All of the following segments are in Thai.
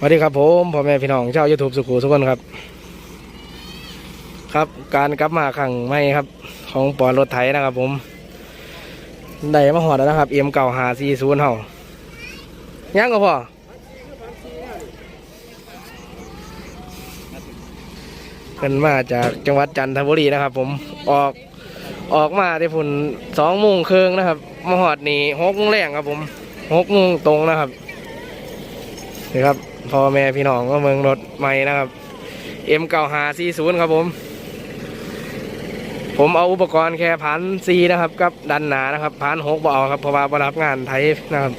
สวัสดีครับผมพ่อแม่พี่น้องชาวยูทูบสุขุทุกคนครับ ครับการกลับมาครั้งใหม่ครับ ของปอนรถไถนะครับ ผมได้มาหอดแล้วนะครับเอ็มเก่าหาซีศูนเฮายังก็พอเป็นมาจากจังหวัดจันทบุรีนะครับ ผมออกออกมาที่พุ่นสองโมงครึ่งนะครับมาหอดนี่หกโมงแรงครับ ผมหกโมงตรงนะครับนี่ครับ พ่อแม่พี่น้องก็เมืองรถใหม่นะครับ M เก้าหาซีศูนย์ครับผม ผมเอาอุปกรณ์แค่พันซีนะครับกับดันหนานะครับพันหกบเอาครับเพราะว่าปรับงานไทยนะครับ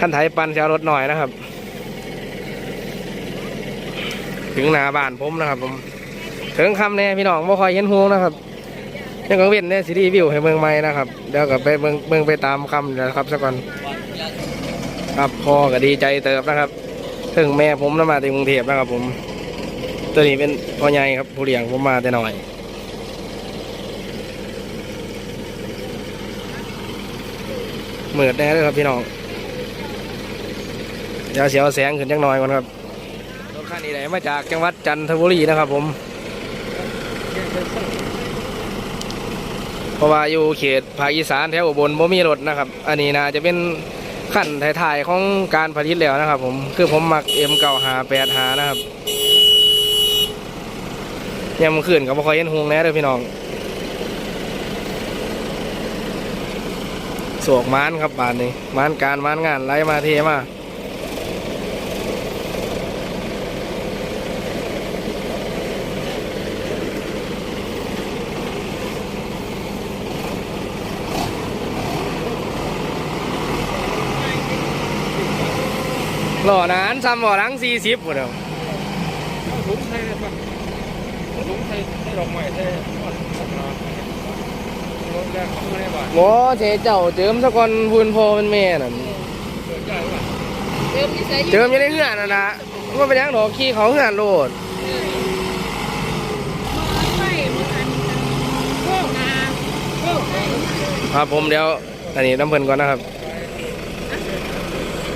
ขั้นไทยปันจะเอารถหน่อยนะครับ ถึงหนาบ้านผมนะครับ ผม ถึงคำแน่พี่น้องบ่คอยเห็นหูนะครับยังกังเว้นเนี่ยซีรีส์วิวให้เมืองใหม่นะครับเดี๋ยวกับไปเมืองเมืองไปตามคำนะครับสักก่อนครับพ่อก็ดีใจเติบนะครับ ถึงแม่ผมนำมาจากกรุงเทพนะครับผม ตัวนี้เป็นพ่อใหญ่ครับผู้เลี้ยงผมมาแต่น้อยเหมือดแน่เลยครับพี่น้องเดี๋ยวเสียวแสงขึ้นจังน่อยก่อนครับรถคันนี้ไหนมาจากจังหวัดจันทบุรีนะครับผมเพราะว่าอยู่เขตภาคอีสานแถวอุบลบ่มีรถนะครับ อันนี้นะจะเป็น ขั้นถ่ายๆของการผลิตแล้วนะครับ ผมคือผมมักเอ็มเก่าหาแปดหานะครับเนี่ยมันขึ้นกับบ่ค่อยเย็นหงแน่เลยพี่น้องสวกม้านครับบานนี้ม้านการม้านงานไล่มาเทมา หล่อนานซ้ำบ่อหลังสี่สิบหมดแล้วถุงไทยครับถุงไทยให้ดอกไม้ให้ทอดทอดอกไม่ได้หมอเจเจ้าเจิมสักคนพูนพอเป็นแม่นั่นเจิมนิสัยเจิมอยังได้เงื่อนนะนะว่าเป็นยังดอกขี้เขาเงื่อนโลดครับผมเดี๋ยวอันนี้น้ำเพลินก่อนนะครับ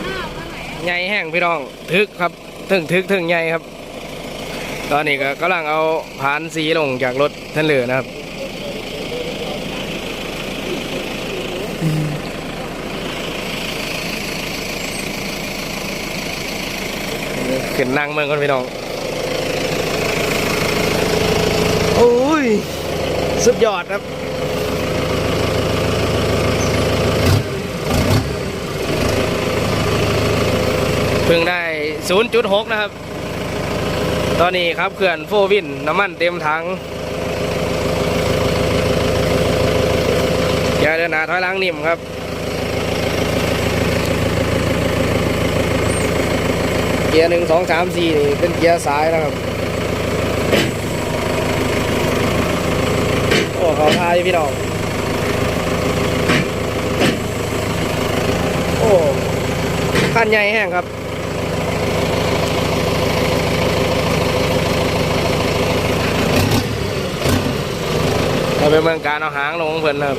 ข้าวเท่าไหร่ ใหญ่แห้งพี่น้องทึกครับถึงทึกถึงใหญ่ครับ ตอนนี้ก็กำลังเอาผานสีลงจากรถท่านเหลือนะครับขึ้นนั่งเมืองก่อนพี่น้อง โอ้ย สุดยอดครับ เพิ่งได้ 0.6 นะครับ ตอนนี้ครับเขื่อนโฟวินน้ำมันเต็มถังอย่าเดินหน้าถอยหลังนิ่มครับ เกียร์หนึ่งสองสามสี่นี่เป็นเกียร์ซ้ายนะครับ โอ้เขาทายพี่น้องโอ้ขั้นใหญ่แห้งครับ เราไปเมืองการเอาหางลงของเพิ่อนครับ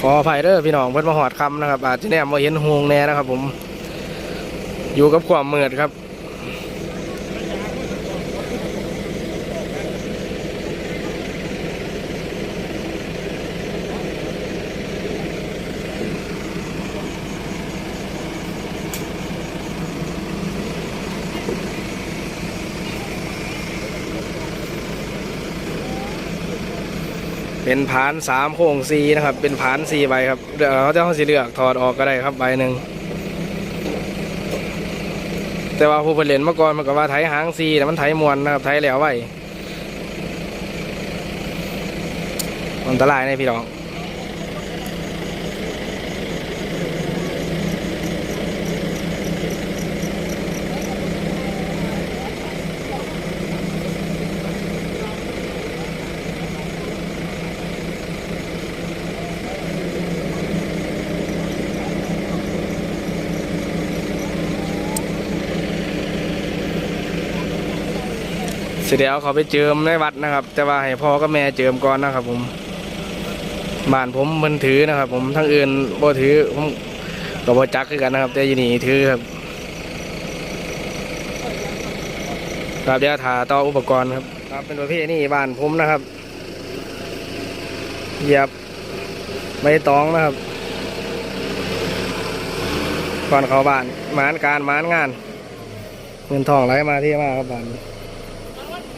ขออภัยเด้อพี่น้องเพิ่นมาหอดคำนะครับอาจจะแนมมาเห็นหงแน่นะครับ ผม อยู่กับความมืดครับ เป็นผานสามโค้งสีนะครับ เป็นผานสี่ใบครับเดี๋ยวเขาจะเขาสีเลือกถอดออกก็ได้ครับใบหนึ่งแต่ว่าผู้ผลิตเมื่อก่อนมันก็ว่าไถหางสีแต่มันไถมวนนะครับไถแล้วไว้อันตรายในะพี่น้อง เสร็จแล้วเขาไปเจิมในวัดนะครับ แต่ว่าให้พ่อกับแม่เจิมก่อนนะครับ ผมบ้านผมมันถือนะครับ ผมทั้งอื่นบ่ถือผมก็บ่จักคือกันนะครับ แต่ยู่นี่ถือครับครับเดี๋ยวถาต่ออุปกรณ์ครับครับ เป็นประเภทนี้บ้านผมนะครับเหยียบใบตองนะครับก่อนเขาบ้านหมานการหมานงาน เงินทองไหลมาที่มาครับบ้าน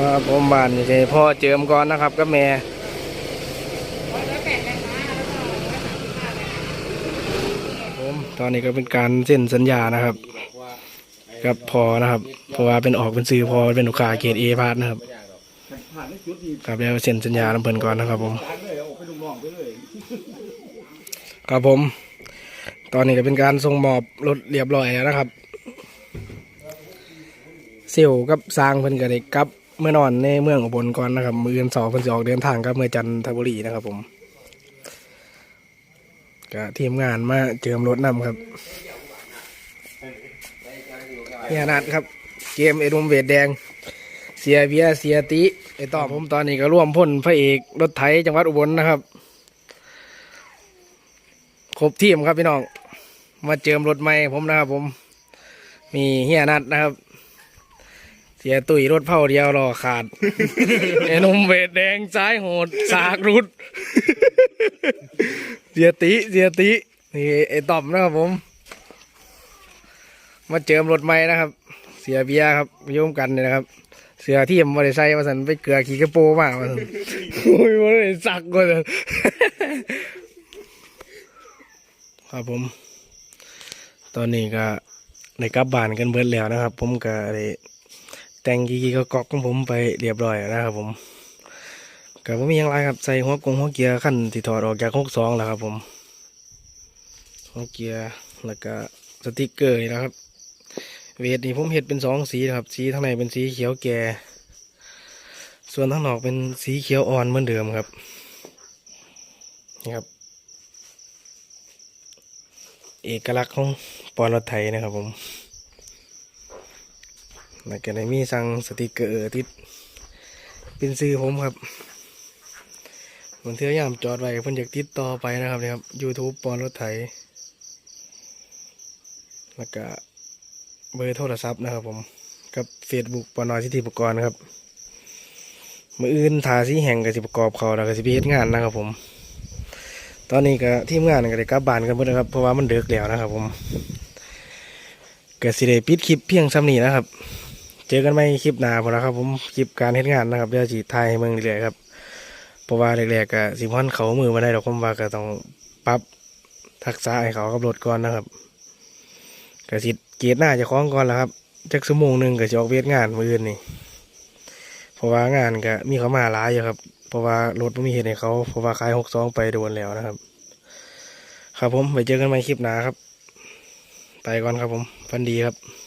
ครับ ผมบานนี่ใช่พ่อเจิมก่อนนะครับก็แม่ผมตอนนี้ก็เป็นการเซ็นสัญญานะครับ กับพอนะครับ เพราะว่าเป็นออกเป็นซื้อพอเป็นลูกค้าเกรดเอพาร์ทนะครับครับแล้วเซ็นสัญญาลำเพิ่นก่อนนะครับผมครับผม ตอนนี้ก็เป็นการส่งมอบรถเรียบร้อยแล้วนะครับเซลกับสร้างเพิ่นก็ได้กลับ เมื่อนอนในเมืองอุบลก่อนนะครับ มืออื่นสองเพิ่นจะออกเดินทางกับเมื่อจันทบุรีนะครับ ผมก็ทีมงานมาเจิมรถนำครับเนี่ยนัดครับ เกมเอดุมเวดแดง เสียเบียเสียติไอต่อผมตอนนี้ก็ร่วมพ่นพระเอกรถไถจังหวัดอุบลนะครับ ครบทีมครับพี่น้อง มาเจิมรถใหม่ผมนะครับ ผม มีเฮียนัดนะครับ เสียตุ๋ยรถเผาเดียวรอขาด ไอ้หนุ่มเวทแดงซ้ายโหด สากรุด เสียติเสียตินี่ไอ้ต่อมนะครับผม มาเจิมรถใหม่นะครับ เสียเบียร์ครับโยมกันเนี่ยนะครับ เสือที่มาได้ใส่มาสันไปเกลือขี่กระโปรงมากมาสันโอ้ยมันได้สักกว่าสันครับผม ตอนนี้ก็ในกลับบ้านกันเบิดแล้วนะครับ ผมก็ได้ แต่งกีกีก็กอกของผมไปเรียบร้อยนะครับผมก็บ่มีหยังไรครับใส่หัวกงหัวเกียร์ขั้นที่ถอดออกจากหกสองแล้วครับผมหัวเกียร์แล้วก็สติกเกอร์นี่นะครับ เวทนี่ผมเห็ดเป็นสองสีนะครับ สีข้งในเป็นสีเขียวแก่ส่วนข้งนอกเป็นสีเขียวอ่อนเหมือนเดิมครับนี่ครับ เอกลักษณ์ของปอนรถไทยนะครับผม แล้วก็ได้มีสั่งสติกเกอร์ติดเป็นซื้อผมครับมันเทือยามจอดไว้เพิ่นอยากติดต่อไปนะครับเนี่ยครับ YouTube ปอนรถไถ แล้วก็เบอร์โทรศัพท์นะครับผม กับ Facebook ปอนอสิทธิประกรณ์ครับมืออื่นทาสีแห่งกับสิประกอบเขาแล้วก็สิไปเฮ็ดงานนะครับผม ตอนนี้ก็ทีมงานก็ได้กลับบ้านกันหมดนะครับ เพราะว่ามันเดึกแล้วนะครับผมเก็สิได้ปิดคลิปเพียงซ้ำนี้นะครับ เจอกันใหม่คลิปหน้าพอแล้วครับ ผมคลิปการเฮ็ดงานนะครับเดี๋ยวสิถ่ายเมืองเรื่อยๆครับเพราะว่าแรกๆก็สิพอนเขามือมาได้ดอกผมว่าก็ต้องปรับทักษะให้เขากับรถก่อนนะครับก็สิเกียรหน้าจะคล้องก่อนแล้วครับจักชั่วโมงหนึ่งก็จะออกเวทงานมืออื่นนี่เพราะว่างานก็มีเขามาหลายอยู่ครับ เพราะว่ารถไม่มีเหตุให้เขาเพราะว่าขายหกสองไปโดนแล้วนะครับ ครับผมไปเจอกันใหม่คลิปหน้าครับ ไปก่อนครับผมฟันดีครับ